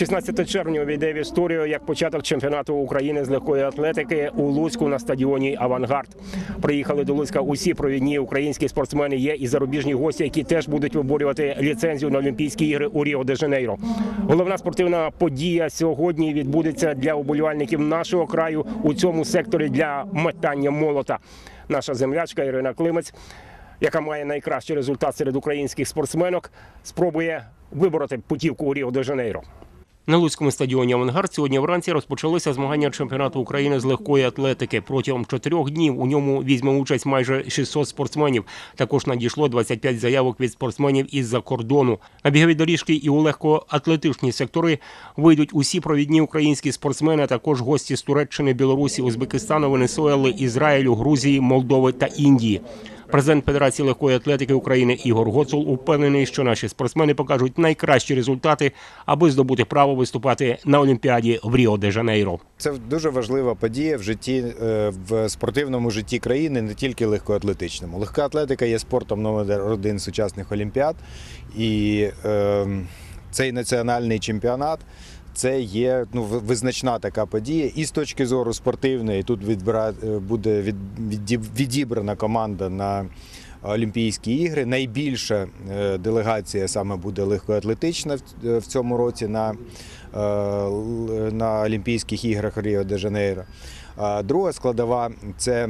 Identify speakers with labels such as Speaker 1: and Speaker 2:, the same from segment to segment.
Speaker 1: 16 червня увійде в історію як початок чемпіонату України з легкої атлетики у Луцьку на стадіоні Авангард. Приїхали до Луцька усі провідні українські спортсмени. Є і зарубіжні гості, які теж будуть виборювати ліцензію на Олімпійські ігри у Ріо де Жанейро. Головна спортивна подія сьогодні відбудеться для уболівальників нашого краю у цьому секторі для метання молота. Наша землячка Ірина Климець яка має найкращий результат серед українських спортсменок, спробує вибороти путівку у Ріо де Жанейро. На Луцькому стадіоні Авангард сьогодні вранці розпочалися змагання чемпіонату України з легкої атлетики. Протягом чотирьох днів у ньому візьме участь майже 600 спортсменів. Також надійшло 25 заявок від спортсменів із-за кордону. На бігові доріжки і у легкоатлетичні сектори вийдуть усі провідні українські спортсмени, а також гості з Туреччини, Білорусі, Узбекистану, Венесуели, Ізраїлю, Грузії, Молдови та Індії. Президент Федерації легкої атлетики України Ігор Гоцул упевнений, що наші спортсмени покажуть найкращі результати, аби здобути право виступати на Олімпіаді в Ріо де Жанейро.
Speaker 2: Це дуже важлива подія в житті е, в спортивному житті країни, не тільки легкоатлетичному. Легка атлетика є спортом номер один сучасних олімпіад, і е, цей національний чемпіонат. Це є ну, визначна така подія, і з точки зору спортивної тут відбира... е, буде від... відіб- відібрана команда на Олімпійські ігри. Найбільша е, делегація саме буде легкоатлетична в- е, цьому році на, на Олімпійських іграх Ріо де Жанейро. Друга складова це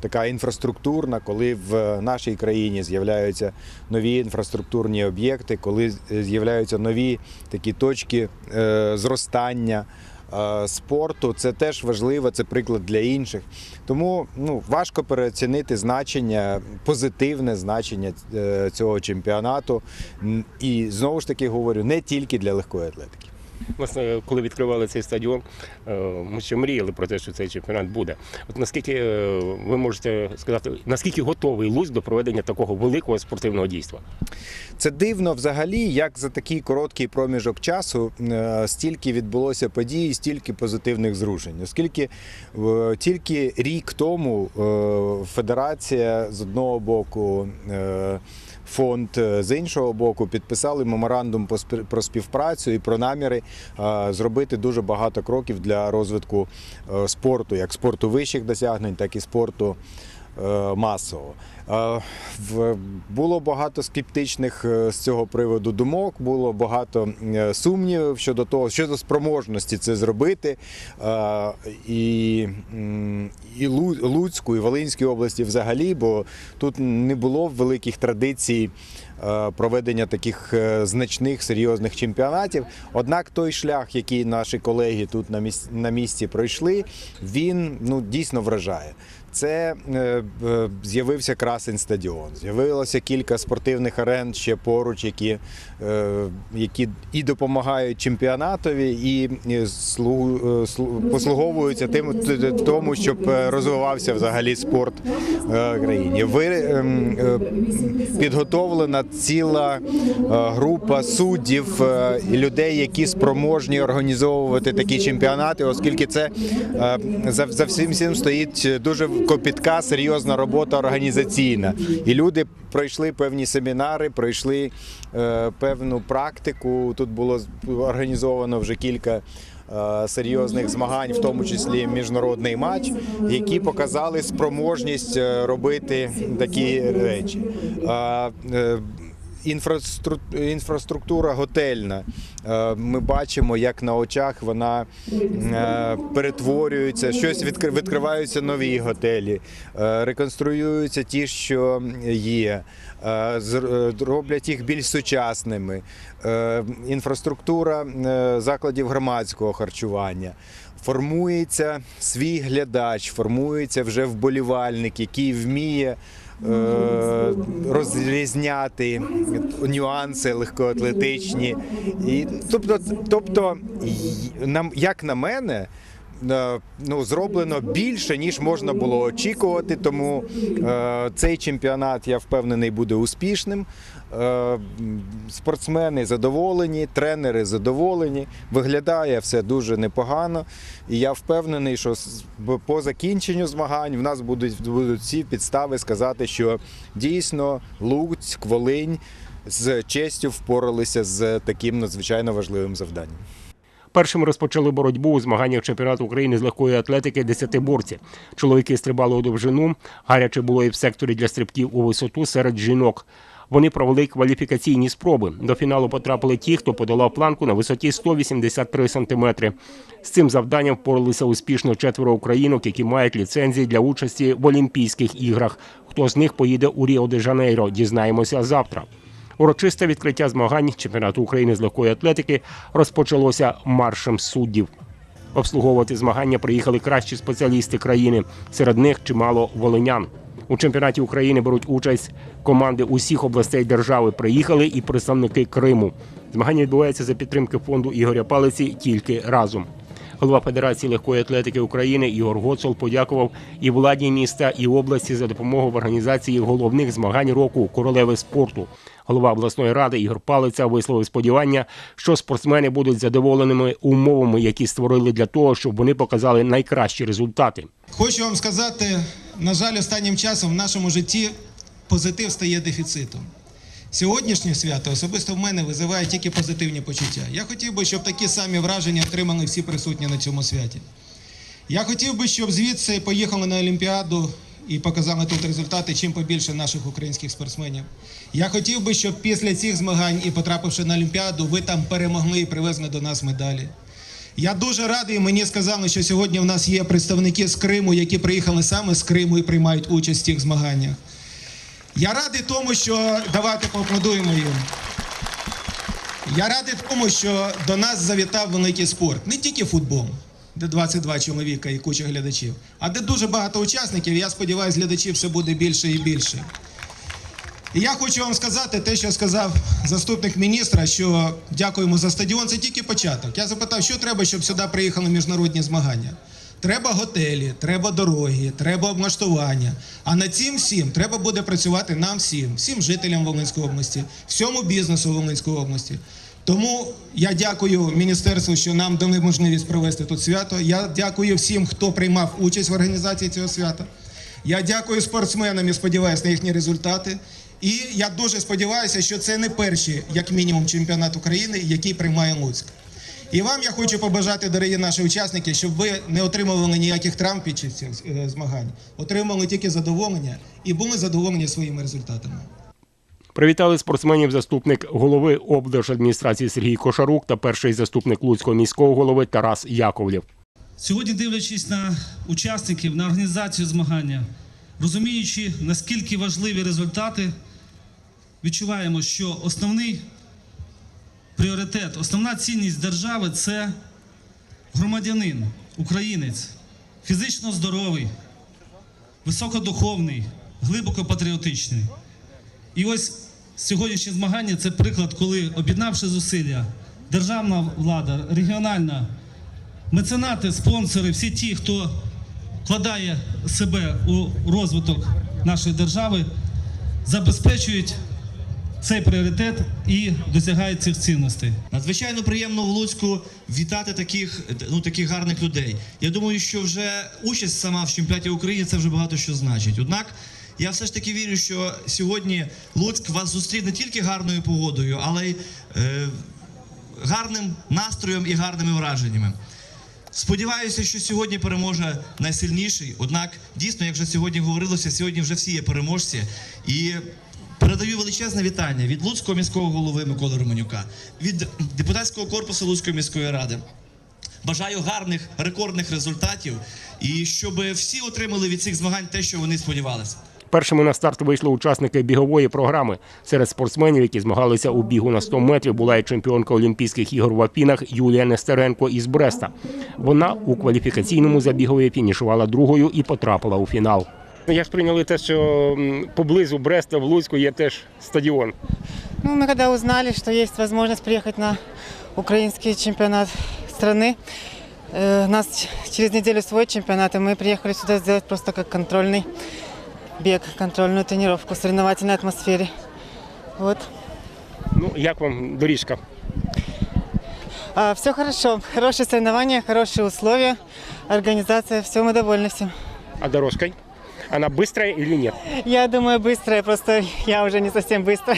Speaker 2: така інфраструктурна, коли в нашій країні з'являються нові інфраструктурні об'єкти, коли з'являються нові такі точки е, зростання. е, Спорту це теж важливо, це приклад для інших. Тому ну важко переоцінити значення, позитивне значення е, цього чемпіонату. І знову ж таки говорю, не тільки для легкої атлетики.
Speaker 1: Власне, коли відкривали цей стадіон, е, ми ще мріяли про те, що цей чемпіонат буде. От наскільки е, ви можете сказати, наскільки готовий Луцьк до проведення такого великого спортивного дійства?
Speaker 2: Це дивно взагалі, як за такий короткий проміжок часу е, стільки відбулося подій, стільки позитивних зрушень. Оскільки тільки рік тому федерація з одного боку. Фонд е, з іншого боку підписали меморандум про співпрацю і про наміри е, зробити дуже багато кроків для розвитку е, спорту, як спорту вищих досягнень, так і спорту е, масового. Е, Було багато скептичних е, з цього приводу думок, було багато сумнівів щодо того, щодо спроможності це зробити. І, і Луцьку, і Волинській області взагалі, бо тут не було великих традицій проведення таких значних серйозних чемпіонатів. Однак той шлях, який наші колеги тут на місці пройшли, він ну, дійсно вражає. Це е, е, з'явився красень стадіон. З'явилося кілька спортивних арен ще поруч, які, е, які і допомагають чемпіонатові, і слу- слу- послуговуються тим тому, щоб розвивався взагалі спорт в країні. Ви ем, підготовлена ціла група суддів людей, які спроможні організовувати такі чемпіонати, оскільки це за, всім цим стоїть дуже копітка, серйозна робота організаційна. І люди пройшли певні семінари, пройшли е, певну практику. Тут було організовано вже кілька. е, Серйозних змагань, в тому числі міжнародний матч, які показали спроможність е, робити такі речі. Інфрастру- інфраструктура готельна. Е, Ми бачимо, як на очах вона е, перетворюється, щось відкри- відкриваються нові готелі, е, реконструюються ті, що є, роблять їх більш сучасними. Інфраструктура закладів громадського харчування. Формується свій глядач, формується вже вболівальник, який вміє розрізняти нюанси легкоатлетичні. І, тобто, тобто, як на мене, е, ну, зроблено більше, ніж можна було очікувати. Тому е, цей чемпіонат, я впевнений, буде успішним. Е, Спортсмени задоволені, тренери задоволені. Виглядає все дуже непогано. І я впевнений, що по закінченню змагань в нас будуть, будуть всі підстави сказати, що дійсно Луцьк, Волинь з честю впоралися з таким надзвичайно важливим завданням.
Speaker 1: Першими розпочали боротьбу у змаганнях чемпіонату України з легкої атлетики десятиборці. Чоловіки стрибали у довжину. Гаряче було і в секторі для стрибків у висоту серед жінок. Вони провели кваліфікаційні спроби. До фіналу потрапили ті, хто подолав планку на висоті 183 сантиметри. З цим завданням впоралися успішно четверо українок, які мають ліцензії для участі в Олімпійських іграх. Хто з них поїде у Ріо-де-Жанейро, дізнаємося завтра. Урочисте відкриття змагань чемпіонату України з легкої атлетики розпочалося маршем суддів. Обслуговувати змагання приїхали кращі спеціалісти країни. Серед них чимало волинян. У чемпіонаті України беруть участь команди усіх областей держави. Приїхали і представники Криму. Змагання відбуваються за підтримки фонду Ігоря Палиці тільки разом. Голова Федерації легкої атлетики України Ігор Гоцол подякував і владі міста, і області за допомогу в організації головних змагань року королеви спорту. Голова обласної ради Ігор Палиця висловив сподівання, що спортсмени будуть задоволеними умовами, які створили для того, щоб вони показали найкращі результати.
Speaker 3: Хочу вам сказати, на жаль, останнім часом в нашому житті позитив стає дефіцитом. Сьогоднішнє свято особисто в мене визиває тільки позитивні почуття. Я хотів би, щоб такі самі враження отримали всі присутні на цьому святі. Я хотів би, щоб звідси поїхали на Олімпіаду і показали тут результати чим побільше наших українських спортсменів. Я хотів би, щоб після цих змагань і потрапивши на Олімпіаду, ви там перемогли і привезли до нас медалі. Я дуже радий. Мені сказали, що сьогодні в нас є представники з Криму, які приїхали саме з Криму і приймають участь в цих змаганнях. Я радий тому, що давайте поаплодуємо їм. Я радий тому, що до нас завітав великий спорт. Не тільки футбол, де 22 чоловіка і куча глядачів, а де дуже багато учасників. Я сподіваюся, глядачів все буде більше і більше. І я хочу вам сказати те, що сказав заступник міністра, що дякуємо за стадіон. Це тільки початок. Я запитав, що треба, щоб сюди приїхали міжнародні змагання. Треба готелі, треба дороги, треба облаштування. А над цим всім треба буде працювати нам всім, всім жителям Волинської області, всьому бізнесу Волинської області. Тому я дякую міністерству, що нам дали можливість провести тут свято. Я дякую всім, хто приймав участь в організації цього свята. Я дякую спортсменам і сподіваюся на їхні результати. І я дуже сподіваюся, що це не перший, як мінімум, чемпіонат України, який приймає Луцьк. І вам я хочу побажати, дорогі наші учасники, щоб ви не отримували ніяких травм під час цих е, змагань, отримали тільки задоволення і були задоволені своїми результатами.
Speaker 1: Привітали спортсменів заступник голови облдержадміністрації Сергій Кошарук та перший заступник Луцького міського голови Тарас Яковлєв.
Speaker 4: Сьогодні, дивлячись на учасників, на організацію змагання, розуміючи, наскільки важливі результати, відчуваємо, що основний пріоритет, основна цінність держави це громадянин, українець, фізично здоровий, високодуховний, глибоко патріотичний. І ось сьогоднішнє змагання це приклад, коли, об'єднавши зусилля, державна влада, регіональна, меценати, спонсори, всі ті, хто вкладає себе у розвиток нашої держави, забезпечують цей пріоритет і досягають цих цінностей.
Speaker 5: Надзвичайно приємно в Луцьку вітати таких, ну, таких гарних людей. Я думаю, що вже участь сама в чемпіонаті України це вже багато що значить. Однак я все ж таки вірю, що сьогодні Луцьк вас зустрів не тільки гарною погодою, але й е, гарним настроєм і гарними враженнями. Сподіваюся, що сьогодні переможе найсильніший. Однак, дійсно, як вже сьогодні говорилося, сьогодні вже всі є переможці. І передаю величезне вітання від Луцького міського голови Миколи Романюка, від депутатського корпусу Луцької міської ради. Бажаю гарних рекордних результатів і щоб всі отримали від цих змагань те, що вони сподівалися.
Speaker 1: Першими на старт вийшли учасники бігової програми. Серед спортсменів, які змагалися у бігу на 100 метрів, була і чемпіонка Олімпійських ігор в Афінах Юлія Нестеренко із Бреста. Вона у кваліфікаційному забігові фінішувала другою і потрапила у фінал. Я ж прийняли те, що м, поблизу Бреста в Луцьку є теж стадіон.
Speaker 6: Ну, мы когда узнали, что есть возможность приехать на украинский чемпионат страны, э, у нас ч- через неделю свой чемпионат, и мы приехали сюда сделать просто как контрольный бег, контрольную тренировку в соревновательной атмосфере. Вот.
Speaker 1: Ну як вам доріжка?
Speaker 6: А, все хорошо, хорошие соревнования, хорошие условия, организация, все, мы довольны всем.
Speaker 1: А дорожкой? Она быстрая или нет?
Speaker 6: Я думаю, быстрая, просто я уже не совсем быстро.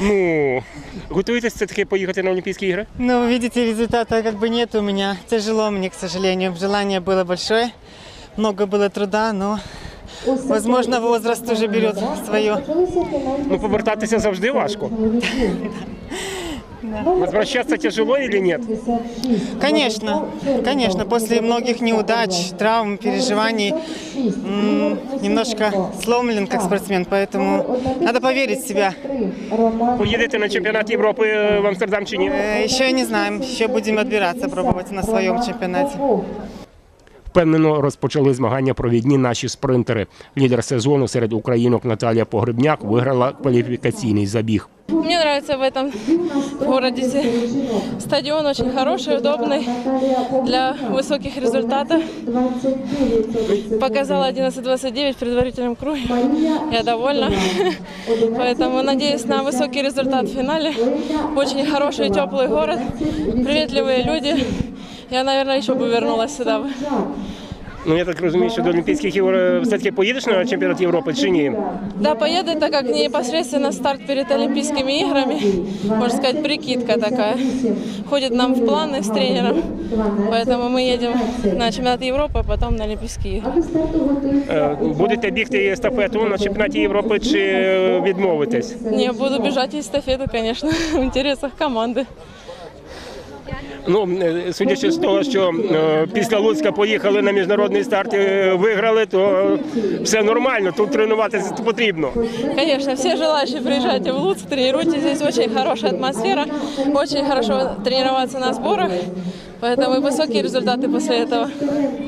Speaker 1: Ну, готуєтесь все таки поїхати на Олімпійські ігри?
Speaker 6: Но вы видите, результата как бы нет у меня. Тяжело мне, к сожалению. Желание было большое, много было труда, но, возможно, возраст уже берет свое.
Speaker 1: Ну, повертатися завжди важко. Возвращаться тяжело или нет?
Speaker 6: Конечно, конечно, после многих неудач, травм, переживаний немножко сломлен как спортсмен, поэтому надо поверить в себя.
Speaker 1: Поїдете на чемпионат Европы в Амстердам чи ні?
Speaker 6: Э, Еще не знаем, еще будем отбираться, пробовать на своем чемпионате.
Speaker 1: Впевнено розпочали змагання провідні наші спринтери. Лідер сезону серед українок Наталія Погребняк виграла кваліфікаційний забіг.
Speaker 7: Мне нравится в этом городе. Стадион очень хороший, удобный для высоких результатов. Показала 11.29 в предварительном круге. Я довольна. Поэтому надеюсь на высокий результат в финале. Очень хороший, теплый город, приветливые люди. Я, наверное, еще бы вернулась сюда. бы.
Speaker 1: Ну я так розумію, що до Олімпійських ігор е, все-таки поїдеш на чемпіонат Європи чи ні?
Speaker 7: Да, поеду, так как непосредственно старт перед Олимпийскими играми. Можно сказать, прикидка такая. Входит нам в планы с тренером. Поэтому мы едем на чемпионат Европы, а потом на Олимпийские игры.
Speaker 1: Е, Будете бігти естафету на чемпіонаті Європи чи е, відмовитесь?
Speaker 7: Не, буду бежать эстафету, конечно, в интересах команды.
Speaker 1: Ну, е, судячи з того, що е, після Луцька поїхали на міжнародний старт, і виграли, то все нормально. Тут тренуватися потрібно.
Speaker 7: Конечно, все желающие приезжайте в Луцк, тренируйтесь. Здесь очень хорошая атмосфера, очень хорошо тренироваться на сборах. Поэтому и высокие результаты после этого.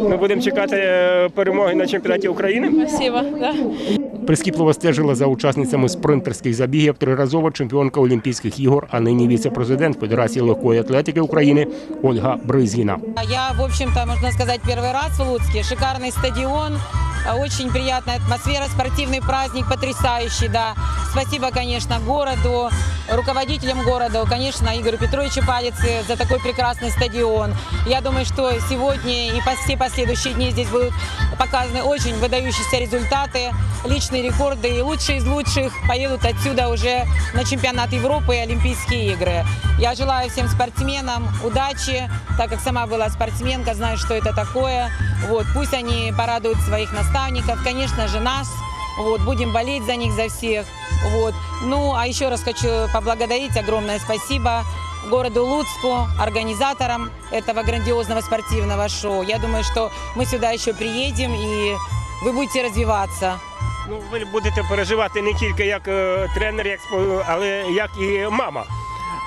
Speaker 1: Ми будемо чекати е, перемоги на чемпіонаті України.
Speaker 7: Спасибо. Да.
Speaker 1: Прискіпливо стежила за учасницями спринтерських забігів триразова чемпіонка Олімпійських ігор, а нині віце-президент Федерації легкої атлетики України Ольга Бризгіна.
Speaker 8: Я, в общем-то, можно сказать, первый раз в Луцке. Шикарный стадион, э, Очень приятная атмосфера, спортивный праздник потрясающий, да. Спасибо, конечно, городу, руководителям города, конечно, Игорю Петровичу Палице за такой прекрасный стадион. Я думаю, что сегодня и все последующие дни здесь будут показаны очень выдающиеся результаты, личные рекорды, и лучшие из лучших поедут отсюда уже на чемпионат Европы и Олимпийские игры. Я желаю всем спортсменам удачи, так как сама была спортсменка, знаю, что это такое. Вот, пусть они порадуют своих наставников, конечно же, нас. Вот, будем болеть за них, за всех. Вот. Ну, а еще раз хочу поблагодарить, огромное спасибо городу Луцку, организаторам этого грандиозного спортивного шоу. Я думаю, что мы сюда еще приедем, и вы будете развиваться.
Speaker 1: Ну, ви будете переживати не тільки як е, тренер, як спо- але як і мама.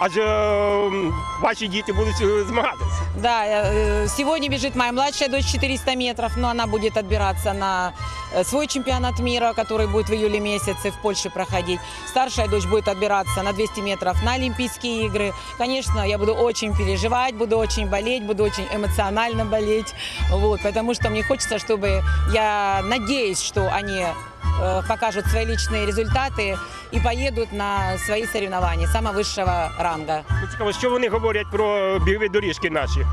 Speaker 1: Адже е, ваші діти будуть е, змагатися.
Speaker 8: Да, э, сегодня бежит моя младшая дочь 400 метров, но она будет отбираться на э, свой чемпионат мира, который будет в июле месяце в Польше проходить. Старшая дочь будет отбираться на 200 метров на Олимпийские игры. Конечно, я буду очень переживать, буду очень болеть, буду очень эмоционально болеть, вот, потому что мне хочется, чтобы, я надеюсь, что они э, покажут свои личные результаты и поедут на свои соревнования самого высшего ранга.
Speaker 1: Ну, Цікаво, що вони говорять про бігові доріжки наші.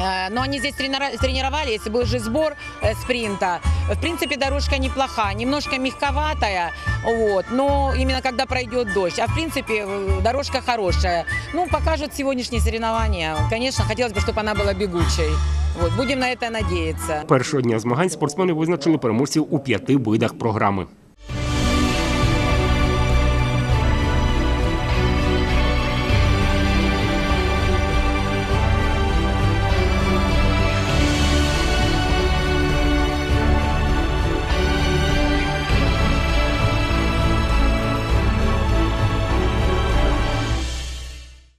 Speaker 8: Э, Но они здесь тренера- тренировали, если был же сбор э, спринта. В принципе, дорожка неплоха, немножко мягковатая, вот, но именно когда пройдет дождь. А в принципе, э, дорожка хорошая. Ну, покажут сегодняшние соревнования. Конечно, хотелось бы, чтобы она была бегучей. Вот, будемо на це надеяться.
Speaker 1: Першого дня змагань спортсмени визначили переможців у п'яти видах програми.